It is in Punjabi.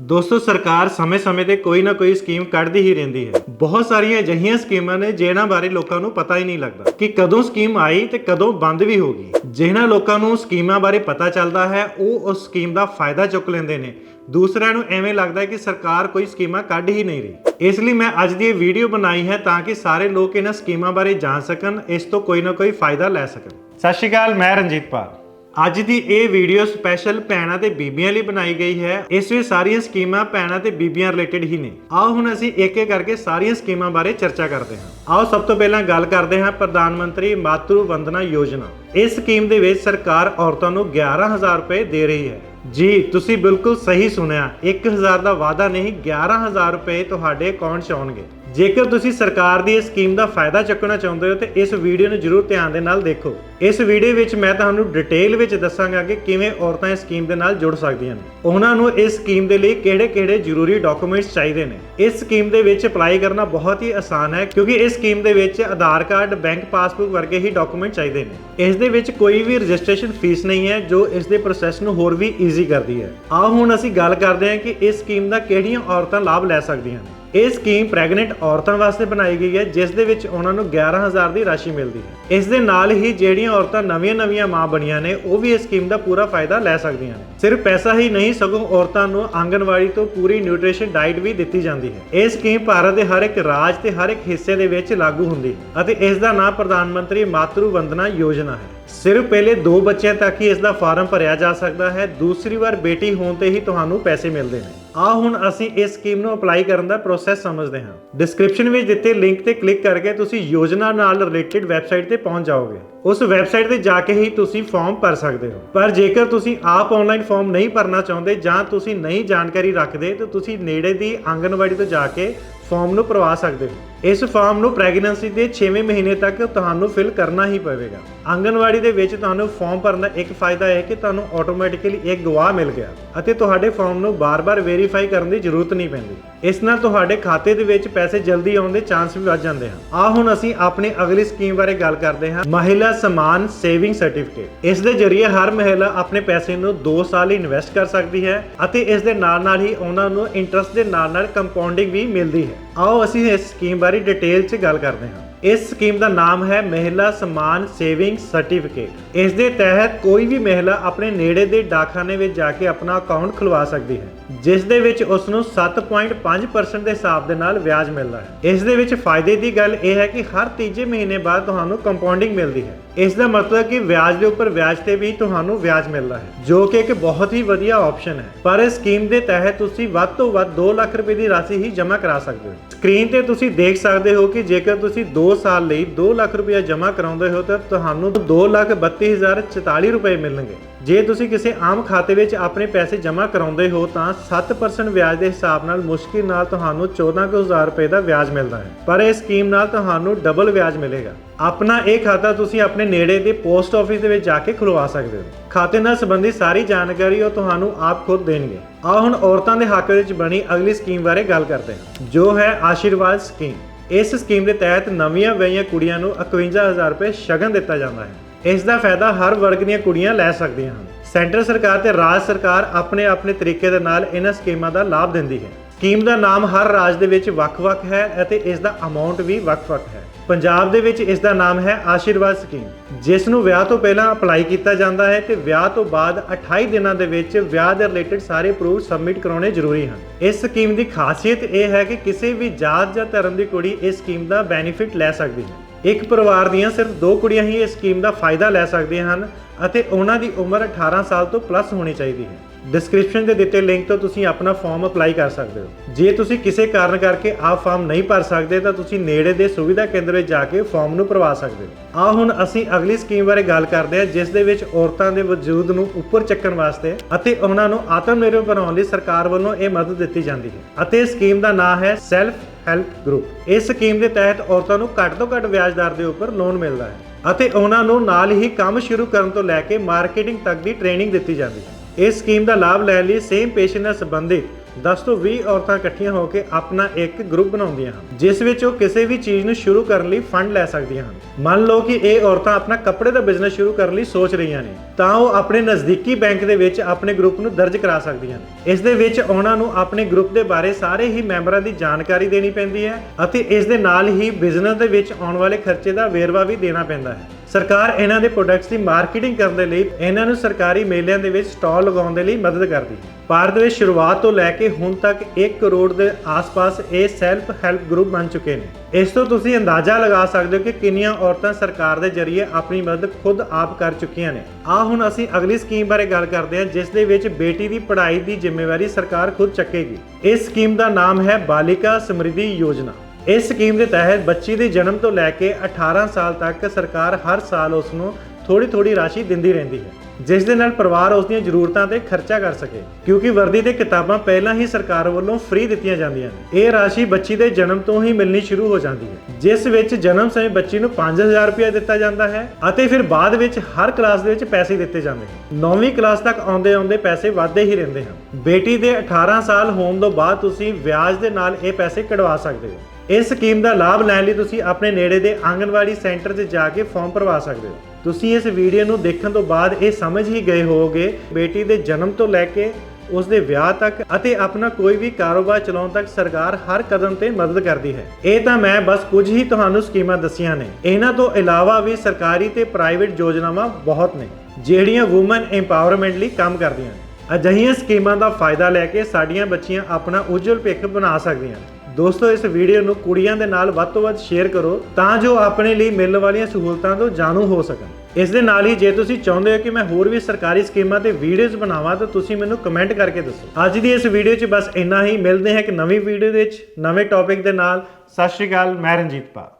ਦੋਸਤੋ, ਸਰਕਾਰ ਸਮੇਂ-ਸਮੇਂ ਤੇ ਕੋਈ ਨਾ ਕੋਈ ਸਕੀਮ ਕੱਢਦੀ ਹੀ ਰਹਿੰਦੀ ਹੈ। ਬਹੁਤ ਸਾਰੀਆਂ ਅਜਿਹੀਆਂ ਸਕੀਮਾਂ ਨੇ ਜਿਹਨਾਂ ਬਾਰੇ ਲੋਕਾਂ ਨੂੰ ਪਤਾ ਹੀ ਨਹੀਂ ਲੱਗਦਾ। ਕਿ ਕਦੋਂ ਸਕੀਮ ਆਈ ਤੇ ਕਦੋਂ ਬੰਦ ਵੀ ਹੋ ਗਈ। ਜਿਹਨਾਂ ਲੋਕਾਂ ਨੂੰ ਸਕੀਮਾਂ ਬਾਰੇ ਪਤਾ ਚੱਲਦਾ ਹੈ, ਉਹ ਉਸ ਸਕੀਮ ਦਾ ਫਾਇਦਾ ਚੁੱਕ ਲੈਂਦੇ ਨੇ। ਦੂਸਰਿਆਂ ਨੂੰ ਐਵੇਂ ਲੱਗਦਾ ਹੈ ਕਿ ਸਰਕਾਰ ਕੋਈ ਸਕੀਮਾਂ ਕੱਢ ਹੀ ਨਹੀਂ ਰਹੀ। ਇਸ ਲਈ ਮੈਂ ਅੱਜ ਦੀ ਇਹ ਵੀਡੀਓ ਬਣਾਈ ਹੈ ਤਾਂ ਕਿ ਸਾਰੇ ਲੋਕ ਇਹਨਾਂ ਸਕੀਮਾਂ ਬਾਰੇ ਜਾਣ ਸਕਣ, ਇਸ ਤੋਂ ਕੋਈ ਨਾ ਕੋਈ ਫਾਇਦਾ ਲੈ ਸਕਣ। ਸਤਿ ਸ਼੍ਰੀ ਅਕਾਲ, ਮੈਂ ਰਣਜੀਤ ਪਾਲ। ਅੱਜ ਦੀ ਇਹ ਵੀਡੀਓ ਸਪੈਸ਼ਲ ਭੈਣਾਂ ਤੇ ਬੀਬੀਆਂ ਲਈ ਬਣਾਈ ਗਈ ਹੈ। ਇਸ ਵਿੱਚ ਸਾਰੀਆਂ ਸਕੀਮਾਂ ਭੈਣਾਂ ਤੇ ਬੀਬੀਆਂ ਰਿਲੇਟਡ ਹੀ ਨੇ। ਆਓ ਹੁਣ ਅਸੀਂ ਇੱਕ ਇੱਕ ਕਰਕੇ ਸਾਰੀਆਂ ਸਕੀਮਾਂ ਬਾਰੇ ਚਰਚਾ ਕਰਦੇ ਹਾਂ। ਆਓ ਸਭ ਤੋਂ ਪਹਿਲਾਂ ਗੱਲ ਕਰਦੇ ਹਾਂ ਪ੍ਰਧਾਨ ਮੰਤਰੀ ਮਾਤਰੂ ਵੰਦਨਾ ਯੋਜਨਾ। ਇਸ ਸਕੀਮ ਦੇ ਵਿੱਚ ਸਰਕਾਰ ਔਰਤਾਂ ਨੂੰ 11000 ਰੁਪਏ ਦੇ ਰਹੀ ਹੈ। ਜੀ, ਤੁਸੀਂ ਬਿਲਕੁਲ ਸਹੀ ਸੁਣਿਆ। 1000 ਦਾ ਵਾਅਦਾ ਨਹੀਂ 11000 ਰੁਪਏ ਤੁਹਾਡੇ ਅਕਾਊਂਟ 'ਚ ਆਉਣਗੇ। ਜੇਕਰ ਤੁਸੀਂ ਸਰਕਾਰ ਦੀ ਇਸ ਸਕੀਮ ਦਾ ਫਾਇਦਾ ਚੁੱਕਣਾ ਚਾਹੁੰਦੇ ਹੋ ਤੇ ਇਸ ਵੀਡੀਓ ਨੂੰ ਜਰੂਰ ਧਿਆਨ ਦੇ ਨਾਲ ਦੇਖੋ। ਇਸ ਵੀਡੀਓ ਵਿੱਚ ਮੈਂ ਤੁਹਾਨੂੰ ਡਿਟੇਲ ਵਿੱਚ ਦੱਸਾਂਗਾ ਕਿ ਕਿਵੇਂ ਔਰਤਾਂ ਇਸ ਸਕੀਮ ਦੇ ਨਾਲ ਜੁੜ ਸਕਦੀਆਂ ਨੇ। ਉਹਨਾਂ ਨੂੰ ਇਸ ਸਕੀਮ ਦੇ ਲਈ ਕਿਹੜੇ-ਕਿਹੜੇ ਜ਼ਰੂਰੀ ਡਾਕੂਮੈਂਟਸ ਚਾਹੀਦੇ ਨੇ। ਇਸ ਸਕੀਮ ਦੇ ਵਿੱਚ ਅਪਲਾਈ ਕਰਨਾ ਬਹੁਤ ਹੀ ਆਸਾਨ ਹੈ, ਕਿਉਂਕਿ ਇਸ ਸਕੀਮ ਦੇ ਵਿੱਚ ਆਧਾਰ ਕਾਰਡ, ਬੈਂਕ ਪਾਸਬੁੱਕ ਵਰਗੇ ਹੀ ਡਾਕੂਮੈਂਟ ਚਾਹੀਦੇ ਨੇ। ਇਸ ਦੇ ਵਿੱਚ ਕੋਈ ਵੀ ਰਜਿਸਟ੍ਰੇਸ਼ਨ ਫੀਸ ਨਹੀਂ ਹੈ, ਜੋ ਇਸ ਦੇ ਪ੍ਰੋਸੈਸ ਨੂੰ ਹੋਰ ਵੀ ਈਜ਼ੀ ਕਰਦੀ ਹੈ। ਆਓ ਹੁਣ ਅਸੀਂ ਗੱਲ ਕਰਦੇ ਹਾਂ ਕਿ ਇਸ ਸਕੀਮ ਦਾ ਕਿਹੜੀਆਂ ਔਰਤਾਂ ਲਾਭ ਲੈ ਸਕਦੀਆਂ ਨੇ। ਇਹ ਸਕੀਮ ਪ੍ਰੈਗਨੈਂਟ ਔਰਤਾਂ ਵਾਸਤੇ ਬਣਾਈ ਗਈ ਹੈ, ਜਿਸ ਦੇ ਵਿੱਚ ਉਹਨਾਂ ਨੂੰ 11000 ਦੀ ਰਾਸ਼ੀ ਮਿਲਦੀ ਹੈ। ਇਸ ਦੇ ਨਾਲ ਹੀ ਜਿਹੜੀਆਂ ਔਰਤਾਂ ਨਵੀਆਂ-ਨਵੀਆਂ ਮਾਂ ਬਣੀਆਂ ਨੇ, ਉਹ ਵੀ ਇਸ ਸਕੀਮ ਦਾ ਪੂਰਾ ਫਾਇਦਾ ਲੈ ਸਕਦੀਆਂ ਨੇ। ਸਿਰਫ ਪੈਸਾ ਹੀ ਨਹੀਂ, ਸਗੋਂ ਔਰਤਾਂ ਨੂੰ ਆਂਗਣਵਾੜੀ ਤੋਂ ਪੂਰੀ ਨਿਊਟ੍ਰੀਸ਼ਨ ਡਾਈਟ ਵੀ ਦਿੱਤੀ ਜਾਂਦੀ ਹੈ। ਇਹ ਸਕੀਮ ਭਾਰਤ ਦੇ ਹਰ ਇੱਕ ਰਾਜ ਤੇ ਹਰ ਇੱਕ ਹਿੱਸੇ ਦੇ ਵਿੱਚ ਲਾਗੂ ਹੁੰਦੀ ਹੈ ਅਤੇ ਇਸ ਦਾ ਨਾਮ ਪ੍ਰਧਾਨ ਮੰਤਰੀ ਮਾਤਰੂ ਵੰਦਨਾ ਯੋਜਨਾ ਹੈ। ਸਿਰਫ ਪਹਿਲੇ ਦੋ ਬੱਚਿਆਂ ਤੱਕ ਹੀ ਇਸ ਦਾ ਫਾਰਮ ਭਰਿਆ ਜਾ ਸਕਦਾ ਹੈ। ਦੂਸਰੀ ਵਾਰ ਬੇਟੀ ਹੋਣ ਤੇ ਹੀ ਤੁਹਾਨੂੰ ਪੈਸੇ ਮਿਲਦੇ ਨੇ। ਆ ਹੁਣ ਅਸੀਂ ਇਸ ਸਕੀਮ ਨੂੰ ਅਪਲਾਈ ਕਰਨ ਦਾ ਪ੍ਰੋਸੈਸ ਸਮਝਦੇ ਹਾਂ। ਡਿਸਕ੍ਰਿਪਸ਼ਨ ਵਿੱਚ ਦਿੱਤੇ ਲਿੰਕ ਤੇ ਕਲਿੱਕ ਕਰਕੇ ਤੁਸੀਂ ਯੋਜਨਾ ਨਾਲ ਰਿਲੇਟਡ ਵੈਬਸਾਈਟ ਤੇ ਪਹੁੰਚ ਜਾਓਗੇ। ਉਸ ਵੈਬਸਾਈਟ ਤੇ ਜਾ ਕੇ ਹੀ ਤੁਸੀਂ ਫਾਰਮ ਭਰ ਸਕਦੇ ਹੋ। ਪਰ ਜੇਕਰ ਤੁਸੀਂ ਆਪ ਆਨਲਾਈਨ ਫਾਰਮ ਨਹੀਂ ਭਰਨਾ ਚਾਹੁੰਦੇ ਜਾਂ ਤੁਸੀਂ ਨਹੀਂ ਜਾਣਕਾਰੀ ਰੱਖਦੇ, ਤਾਂ ਤੁਸੀਂ ਨੇੜੇ ਦੀ ਆਂਗਨਵਾੜੀ ਤੋਂ ਜਾ ਕੇ ਫਾਰਮ ਨੂੰ ਭਰਵਾ ਸਕਦੇ ਹੋ। ਇਸ ਫਾਰਮ ਨੂੰ ਪ੍ਰੈਗਨੈਂਸੀ ਦੇ 6ਵੇਂ ਮਹੀਨੇ ਤੱਕ ਤੁਹਾਨੂੰ ਫਿਲ ਕਰਨਾ ਹੀ ਪਵੇਗਾ। ਆਂਗਨਵਾੜੀ ਦੇ ਵਿੱਚ ਤੁਹਾਨੂੰ ਫਾਰਮ ਭਰਨ ਦਾ ਇੱਕ ਫਾਇਦਾ ਹੈ ਕਿ ਤੁਹਾਨੂੰ ਆਟੋਮੈਟਿਕਲੀ ਇੱਕ ਗਵਾਹ ਮਿਲ ਗਿਆ ਅਤੇ ਤੁਹਾਡੇ ਫਾਰਮ ਨੂੰ ਬਾਰ-ਬਾਰ ਵੈਰੀਫਾਈ ਕਰਨ ਦੀ ਜ਼ਰੂਰਤ ਨਹੀਂ ਪੈਂਦੀ। ਇਸ ਨਾਲ ਤੁਹਾਡੇ ਖਾਤੇ ਦੇ ਵਿੱਚ ਪੈਸੇ ਜਲਦੀ ਆਉਣ ਦੇ ਚਾਂਸ ਵੀ ਵੱਧ ਜਾਂਦੇ ਹਨ। ਆ ਹੁਣ ਅਸੀਂ ਆਪਣੀ ਅਗਲੀ ਸਕੀਮ ਬਾਰੇ ਗੱਲ ਕਰਦੇ ਹਾਂ, ਮਹਿਲਾ ਸਮਾਨ ਸੇਵਿੰਗ ਸਰਟੀਫਿਕੇਟ। ਇਸ ਦੇ ਜ਼ਰੀਏ ਹਰ ਮਹਿਲਾ ਆਪਣੇ ਪੈਸੇ ਨੂੰ 2 ਸਾਲ ਇਨਵੈਸਟ ਕਰ ਸਕਦੀ ਹੈ ਅਤੇ ਇਸ ਦੇ ਨਾਲ-ਨਾਲ ਹੀ ਉਹਨਾਂ ਨੂੰ ਇੰਟਰਸਟ ਦੇ ਨਾਲ-ਨਾਲ ਕੰਪਾਊਂਡਿੰਗ ਵੀ ਮਿਲਦੀ ਹੈ। ਆਓ ਅਸੀਂ ਇਸ ਸਕੀਮ ਬਾਰੇ ਡਿਟੇਲ 'ਚ ਗੱਲ ਕਰਦੇ ਹਾਂ। ਇਸ ਸਕੀਮ ਦਾ ਨਾਮ ਹੈ ਮਹਿਲਾ ਸਮਾਨ ਸੇਵਿੰਗ ਸਰਟੀਫਿਕੇਟ। ਇਸ ਦੇ ਤਹਿਤ ਕੋਈ ਵੀ ਮਹਿਲਾ ਆਪਣੇ ਨੇੜੇ ਦੇ ਡਾਕਖਾਨੇ ਵਿੱਚ ਜਾ ਕੇ ਆਪਣਾ ਅਕਾਊਂਟ ਖੁਲਵਾ ਸਕਦੀ ਹੈ, ਜਿਸ ਦੇ ਵਿੱਚ ਉਸ ਨੂੰ 7.5% ਦੇ ਹਿਸਾਬ ਦੇ ਨਾਲ ਵਿਆਜ ਮਿਲਦਾ ਹੈ। ਇਸ ਦੇ ਵਿੱਚ ਫਾਇਦੇ ਦੀ ਗੱਲ ਇਹ ਹੈ ਕਿ ਹਰ ਤੀਜੇ ਮਹੀਨੇ ਬਾਅਦ ਤੁਹਾਨੂੰ ਕੰਪਾਊਂਡਿੰਗ ਮਿਲਦੀ ਹੈ। ਇਸ ਦਾ ਮਤਲਬ ਕਿ ਵਿਆਜ ਦੇ ਉੱਪਰ ਵਿਆਜ ਤੇ ਵੀ ਤੁਹਾਨੂੰ ਵਿਆਜ ਮਿਲਦਾ ਹੈ, ਜੋ ਕਿ ਇੱਕ ਬਹੁਤ ਹੀ ਵਧੀਆ ਆਪਸ਼ਨ ਹੈ। ਪਰ ਇਸ ਸਕੀਮ ਦੇ ਤਹਿਤ ਤੁਸੀਂ ਵੱਧ ਤੋਂ ਵੱਧ 2 ਲੱਖ ਰੁਪਏ ਦੀ ਰਾਸ਼ੀ ਹੀ ਜਮ੍ਹਾਂ ਕਰਾ ਸਕਦੇ ਹੋ। ਸਕਰੀਨ ਤੇ ਤੁਸੀਂ ਦੇਖ ਸਕਦੇ ਹੋ ਕਿ ਜੇਕਰ ਤੁਸੀਂ 2 ਸਾਲ ਲਈ 2 ਲੱਖ ਰੁਪਏ ਜਮ੍ਹਾਂ ਕਰਾਉਂਦੇ ਹੋ ਤਾਂ ਤੁਹਾਨੂੰ 232044 ਰੁਪਏ ਮਿਲਣਗੇ। ਜੇ ਤੁਸੀਂ ਕਿਸੇ ਆਮ ਖਾਤੇ ਵਿੱਚ ਆਪਣੇ ਪੈਸੇ ਜਮ੍ਹਾਂ ਕਰਾਉਂਦੇ ਹੋ, ਤਾਂ 7% ਵਿਆਜ ਦੇ ਹਿਸਾਬ ਨਾਲ ਮੁਸ਼ਕਿਲ ਨਾਲ ਤੁਹਾਨੂੰ 14000 ਰੁਪਏ ਦਾ ਵਿਆਜ ਮਿਲਦਾ ਹੈ। ਪਰ ਇਸ ਸਕੀਮ ਨਾਲ ਤੁਹਾਨੂੰ ਡਬਲ ਵਿਆਜ ਮਿਲੇਗਾ। ਆਪਣਾ ਇਹ ਖਾਤਾ ਤੁਸੀਂ ਆਪਣੇ ਨੇੜੇ ਦੇ ਪੋਸਟ ਆਫਿਸ ਦੇ ਵਿੱਚ ਜਾ ਕੇ ਖੁਲਵਾ ਸਕਦੇ ਹੋ। ਖਾਤੇ ਨਾਲ ਸੰਬੰਧੀ ਸਾਰੀ ਜਾਣਕਾਰੀ ਉਹ ਤੁਹਾਨੂੰ ਆਪ ਖੁਦ ਦੇਣਗੇ। ਆ ਹੁਣ ਔਰਤਾਂ ਦੇ ਹੱਕ ਵਿੱਚ ਬਣੀ ਅਗਲੀ ਸਕੀਮ ਬਾਰੇ ਗੱਲ ਕਰਦੇ ਹਾਂ। ਜੋ ਹੈ ਆਸ਼ੀਰਵਾਦ ਸਕੀਮ। ਇਸ ਸਕੀਮ ਦੇ ਤਹਿਤ ਨਵੀਆਂ ਵਿਆਹੀਆਂ ਕੁੜੀਆਂ ਨੂੰ 51000 ਰੁਪਏ ਸ਼ਗਨ ਦਿੱਤਾ ਜਾਂਦਾ ਹੈ। ਇਸ ਦਾ ਫਾਇਦਾ ਹਰ ਵਰਗ ਦੀਆਂ ਕੁੜੀਆਂ ਲੈ ਸਕਦੀਆਂ ਹਨ। ਸੈਂਟਰ ਸਰਕਾਰ ਤੇ ਰਾਜ ਸਰਕਾਰ ਆਪਣੇ ਆਪਣੇ ਤਰੀਕੇ ਦੇ ਨਾਲ ਇਹਨਾਂ ਸਕੀਮਾਂ ਦਾ ਲਾਭ ਦਿੰਦੀ ਹੈ। ਸਕੀਮ ਦਾ ਨਾਮ ਹਰ ਰਾਜ ਦੇ ਵਿੱਚ ਵੱਖ-ਵੱਖ ਹੈ ਅਤੇ ਇਸ ਦਾ ਅਮਾਉਂਟ ਵੀ ਵੱਖ-ਵੱਖ ਹੈ। ਪੰਜਾਬ ਦੇ ਵਿੱਚ ਇਸ ਦਾ ਨਾਮ ਹੈ ਆਸ਼ੀਰਵਾਦ ਸਕੀਮ। ਜਿਸ ਨੂੰ ਵਿਆਹ ਤੋਂ ਪਹਿਲਾਂ ਅਪਲਾਈ ਕੀਤਾ ਜਾਂਦਾ ਹੈ ਤੇ ਵਿਆਹ ਤੋਂ ਬਾਅਦ 28 ਦਿਨਾਂ ਦੇ ਵਿੱਚ ਵਿਆਹ ਦੇ ਰਿਲੇਟਡ ਸਾਰੇ ਪ੍ਰੂਫ ਸਬਮਿਟ ਕਰਾਉਣੇ ਜ਼ਰੂਰੀ ਹਨ। ਇਸ ਸਕੀਮ ਦੀ ਖਾਸੀਅਤ ਇਹ ਹੈ ਕਿ ਕਿਸੇ ਵੀ ਜਾਤ ਜਾਂ ਧਰਮ ਦੀ ਕੁੜੀ ਇਸ ਸਕੀਮ ਦਾ ਬੈਨੀਫਿਟ ਲੈ ਸਕਦੀ ਹੈ। ਇੱਕ ਪਰਿਵਾਰ ਦੀਆਂ ਸਿਰਫ ਦੋ ਕੁੜੀਆਂ ਹੀ ਇਸ ਸਕੀਮ ਦਾ ਫਾਇਦਾ ਲੈ ਸਕਦੀਆਂ ਹਨ ਅਤੇ ਉਹਨਾਂ ਦੀ ਉਮਰ 18 ਸਾਲ ਤੋਂ ਪਲੱਸ ਹੋਣੀ ਚਾਹੀਦੀ ਹੈ। ਡਿਸਕ੍ਰਿਪਸ਼ਨ ਦੇ ਦਿੱਤੇ ਲਿੰਕ ਤੋਂ ਤੁਸੀਂ ਆਪਣਾ ਫਾਰਮ ਅਪਲਾਈ ਕਰ ਸਕਦੇ ਹੋ। ਜੇ ਤੁਸੀਂ ਕਿਸੇ ਕਾਰਨ ਕਰਕੇ ਆਹ ਫਾਰਮ ਨਹੀਂ ਭਰ ਸਕਦੇ, ਤਾਂ ਤੁਸੀਂ ਨੇੜੇ ਦੇ ਸੁਵਿਧਾ ਕੇਂਦਰ ਵਿੱਚ ਜਾ ਕੇ ਫਾਰਮ ਨੂੰ ਭਰਵਾ ਸਕਦੇ ਹੋ। ਆ ਹੁਣ ਅਸੀਂ ਅਗਲੀ ਸਕੀਮ ਬਾਰੇ ਗੱਲ ਕਰਦੇ ਹਾਂ, ਜਿਸ ਦੇ ਵਿੱਚ ਔਰਤਾਂ ਦੇ ਵਜੂਦ ਨੂੰ ਉੱਪਰ ਚੱਕਣ ਵਾਸਤੇ ਅਤੇ ਉਹਨਾਂ ਨੂੰ ਆਤਮ ਨਿਰਭਰ ਬਣਾਉਣ ਲਈ ਸਰਕਾਰ ਵੱਲੋਂ ਇਹ ਮਦਦ ਦਿੱਤੀ ਜਾਂਦੀ ਹੈ। ਅਤੇ ਇਸ ਸਕੀਮ ਦਾ ਨਾਮ ਹੈ ਸੈਲਫ ਹੈਲਪ ਗਰੁੱਪ ਇਸ ਸਕੀਮ ਦੇ ਤਹਿਤ ਔਰਤਾਂ ਨੂੰ ਘੱਟ ਤੋਂ ਘੱਟ ਵਿਆਜ ਦਰ ਦੇ ਉੱਪਰ ਲੋਨ ਮਿਲਦਾ ਹੈ ਅਤੇ ਉਹਨਾਂ ਨੂੰ ਨਾਲ ਹੀ ਕੰਮ ਸ਼ੁਰੂ ਕਰਨ ਤੋਂ ਲੈ ਕੇ ਮਾਰਕੀਟਿੰਗ ਤੱਕ ਦੀ ਟ੍ਰੇਨਿੰਗ ਦਿੱਤੀ ਜਾਂਦੀ ਹੈ। ਇਸ ਸਕੀਮ ਦਾ ਲਾਭ ਲੈਣ ਲਈ ਸੇਮ ਪੇਸ਼ੇ ਨਾਲ ਸੰਬੰਧਿਤ 10 ਤੋਂ 20 ਔਰਤਾਂ ਇਕੱਠੀਆਂ ਹੋ ਕੇ ਆਪਣਾ ਇੱਕ ਗਰੁੱਪ ਬਣਾਉਂਦੀਆਂ ਹਨ, ਜਿਸ ਵਿੱਚ ਉਹ ਕਿਸੇ ਵੀ ਚੀਜ਼ ਨੂੰ ਸ਼ੁਰੂ ਕਰਨ ਲਈ ਫੰਡ ਲੈ ਸਕਦੀਆਂ ਹਨ। ਮੰਨ ਲਓ ਕਿ ਇਹ ਔਰਤਾਂ ਆਪਣਾ ਕੱਪੜੇ ਦਾ ਬਿਜ਼ਨਸ ਸ਼ੁਰੂ ਕਰਨ ਲਈ ਸੋਚ ਰਹੀਆਂ ਨੇ, ਤਾਂ ਉਹ ਆਪਣੇ ਨਜ਼ਦੀਕੀ ਬੈਂਕ ਦੇ ਵਿੱਚ ਆਪਣੇ ਗਰੁੱਪ ਨੂੰ ਦਰਜ ਕਰਾ ਸਕਦੀਆਂ ਨੇ। ਇਸ ਦੇ ਵਿੱਚ ਉਹਨਾਂ ਨੂੰ ਆਪਣੇ ਗਰੁੱਪ ਦੇ ਬਾਰੇ ਸਾਰੇ ਹੀ ਮੈਂਬਰਾਂ ਦੀ ਜਾਣਕਾਰੀ ਦੇਣੀ ਪੈਂਦੀ ਹੈ ਅਤੇ ਇਸ ਦੇ ਨਾਲ ਹੀ ਬਿਜ਼ਨਸ ਦੇ ਵਿੱਚ ਆਉਣ ਵਾਲੇ ਖਰਚੇ ਦਾ ਵੇਰਵਾ ਵੀ ਦੇਣਾ ਪੈਂਦਾ ਹੈ। ਸਰਕਾਰ ਇਹਨਾਂ ਦੇ ਪ੍ਰੋਡਕਟਸ ਦੀ ਮਾਰਕੀਟਿੰਗ ਕਰਨ ਦੇ ਲਈ ਇਹਨਾਂ ਨੂੰ ਸਰਕਾਰੀ ਮੇਲਿਆਂ ਦੇ ਵਿੱਚ ਸਟਾਲ ਲਗਾਉਣ ਦੇ ਲਈ ਮਦਦ ਕਰਦੀ ਹੈ। ਭਾਰਤ ਵਿੱਚ ਸ਼ੁਰੂਆਤ ਤੋਂ ਲੈ ਕੇ ਹੁਣ ਤੱਕ 1 ਕਰੋੜ ਦੇ ਆਸ-ਪਾਸ ਇਹ ਸੈਲਫ ਹੈਲਪ ਗਰੁੱਪ ਬਣ ਚੁੱਕੇ ਨੇ। ਇਸ ਤੋਂ ਤੁਸੀਂ ਅੰਦਾਜ਼ਾ ਲਗਾ ਸਕਦੇ ਹੋ ਕਿ ਕਿੰਨੀਆਂ ਔਰਤਾਂ ਸਰਕਾਰ ਦੇ ਜ਼ਰੀਏ ਆਪਣੀ ਮਦਦ ਖੁਦ ਆਪ ਕਰ ਚੁੱਕੀਆਂ ਨੇ। ਆ ਹੁਣ ਅਸੀਂ ਅਗਲੀ ਸਕੀਮ ਬਾਰੇ ਗੱਲ ਕਰਦੇ ਹਾਂ, ਜਿਸ ਦੇ ਵਿੱਚ ਬੇਟੀ ਦੀ ਪੜ੍ਹਾਈ ਦੀ ਜ਼ਿੰਮੇਵਾਰੀ ਸਰਕਾਰ ਖੁਦ ਚੱਕੇਗੀ। ਇਸ ਸਕੀਮ ਦਾ ਨਾਮ ਹੈ ਬਾਲਿਕਾ ਸਮਰਿੱਧੀ ਯੋਜਨਾ। ਇਸ ਸਕੀਮ ਦੇ ਤਹਿਤ ਬੱਚੀ ਦੇ ਜਨਮ ਤੋਂ ਲੈ ਕੇ 18 ਸਾਲ ਤੱਕ ਸਰਕਾਰ ਹਰ ਸਾਲ ਉਸ ਨੂੰ ਥੋੜੀ ਥੋੜੀ ਰਾਸ਼ੀ ਦਿੰਦੀ ਰਹਿੰਦੀ ਹੈ, ਜਿਸ ਦੇ ਨਾਲ ਪਰਿਵਾਰ ਉਸ ਦੀਆਂ ਜ਼ਰੂਰਤਾਂ ਤੇ ਖਰਚਾ ਕਰ ਸਕੇ, ਕਿਉਂਕਿ ਵਰਦੀ ਤੇ ਕਿਤਾਬਾਂ ਪਹਿਲਾਂ ਹੀ ਸਰਕਾਰ ਵੱਲੋਂ ਫ੍ਰੀ ਦਿੱਤੀਆਂ ਜਾਂਦੀਆਂ ਨੇ। ਇਹ ਰਾਸ਼ੀ ਬੱਚੀ ਦੇ ਜਨਮ ਤੋਂ ਹੀ ਮਿਲਣੀ ਸ਼ੁਰੂ ਹੋ ਜਾਂਦੀ ਹੈ, ਜਿਸ ਵਿੱਚ ਜਨਮ ਸਮੇਂ ਬੱਚੀ ਨੂੰ 5000 ਰੁਪਏ ਦਿੱਤਾ ਜਾਂਦਾ ਹੈ ਅਤੇ ਫਿਰ ਬਾਅਦ ਵਿੱਚ ਹਰ ਕਲਾਸ ਦੇ ਵਿੱਚ ਪੈਸੇ ਦਿੱਤੇ ਜਾਂਦੇ ਹਨ 9ਵੀਂ ਕਲਾਸ ਤੱਕ ਆਉਂਦੇ ਆਉਂਦੇ ਪੈਸੇ ਵੱਧਦੇ ਹੀ ਰਹਿੰਦੇ ਹਨ। ਬੇਟੀ ਦੇ 18 ਸਾਲ ਹੋਣ ਤੋਂ ਬਾਅਦ ਤੁਸੀਂ ਵਿਆਜ ਦੇ ਨਾਲ ਇਹ ਪੈਸੇ ਕਢਵਾ ਸਕਦੇ ਹੋ। ਇਸ ਸਕੀਮ ਦਾ ਲਾਭ ਲੈਣ ਲਈ ਤੁਸੀਂ ਆਪਣੇ ਨੇੜੇ ਦੇ ਆਂਗਨਵਾੜੀ ਸੈਂਟਰ 'ਚ ਜਾ ਕੇ ਫਾਰਮ ਭਰਵਾ ਸਕਦੇ ਹੋ। ਤੁਸੀਂ ਇਸ ਵੀਡੀਓ ਨੂੰ ਦੇਖਣ ਤੋਂ ਬਾਅਦ ਇਹ ਸਮਝ ਹੀ ਗਏ ਹੋਵੋਗੇ, ਬੇਟੀ ਦੇ ਜਨਮ ਤੋਂ ਲੈ ਕੇ ਉਸ ਦੇ ਵਿਆਹ ਤੱਕ ਅਤੇ ਆਪਣਾ ਕੋਈ ਵੀ ਕਾਰੋਬਾਰ ਚਲਾਉਣ ਤੱਕ ਸਰਕਾਰ ਹਰ ਕਦਮ ਤੇ ਮਦਦ ਕਰਦੀ ਹੈ। ਇਹ ਤਾਂ ਮੈਂ ਬਸ ਕੁਝ ਹੀ ਤੁਹਾਨੂੰ ਸਕੀਮਾਂ ਦੱਸੀਆਂ ਨੇ। ਇਹਨਾਂ ਤੋਂ ਇਲਾਵਾ ਵੀ ਸਰਕਾਰੀ ਤੇ ਪ੍ਰਾਈਵੇਟ ਯੋਜਨਾਵਾਂ ਬਹੁਤ ਨੇ, ਜਿਹੜੀਆਂ ਔਮਨ ਐਮਪਾਵਰਮੈਂਟ ਲਈ ਕੰਮ ਕਰਦੀਆਂ ਨੇ। ਅਜਿਹੀਆਂ ਸਕੀਮਾਂ ਦਾ ਫਾਇਦਾ ਲੈ ਕੇ ਸਾਡੀਆਂ ਬੱਚੀਆਂ ਆਪਣਾ ਉਜਵਲ ਭਵਿੱਖ ਬਣਾ ਸਕਦੀਆਂ ਨੇ। ਦੋਸਤੋ, ਇਸ ਵੀਡੀਓ ਨੂੰ ਕੁੜੀਆਂ ਦੇ ਨਾਲ ਵੱਧ ਤੋਂ ਵੱਧ ਸ਼ੇਅਰ ਕਰੋ ਤਾਂ ਜੋ ਆਪਣੇ ਲਈ ਮਿਲਣ ਵਾਲੀਆਂ ਸਹੂਲਤਾਂ ਤੋਂ ਜਾਣੂ ਹੋ ਸਕਣ। ਇਸ ਦੇ ਨਾਲ ਹੀ ਜੇ ਤੁਸੀਂ ਚਾਹੁੰਦੇ ਹੋ ਕਿ ਮੈਂ ਹੋਰ ਵੀ ਸਰਕਾਰੀ ਸਕੀਮਾਂ ਤੇ ਵੀਡੀਓਜ਼ ਬਣਾਵਾਂ, ਤਾਂ ਤੁਸੀਂ ਮੈਨੂੰ ਕਮੈਂਟ ਕਰਕੇ ਦੱਸੋ। ਅੱਜ ਦੀ ਇਸ ਵੀਡੀਓ 'ਚ ਬਸ ਇੰਨਾ ਹੀ। ਮਿਲਦੇ ਹਾਂ ਇੱਕ ਨਵੀਂ ਵੀਡੀਓ ਦੇ ਵਿੱਚ, ਨਵੇਂ ਟੌਪਿਕ ਦੇ ਨਾਲ। ਸਤਿ ਸ਼੍ਰੀ ਅਕਾਲ, ਮੈਂ ਰਣਜੀਤ ਪਾਲ।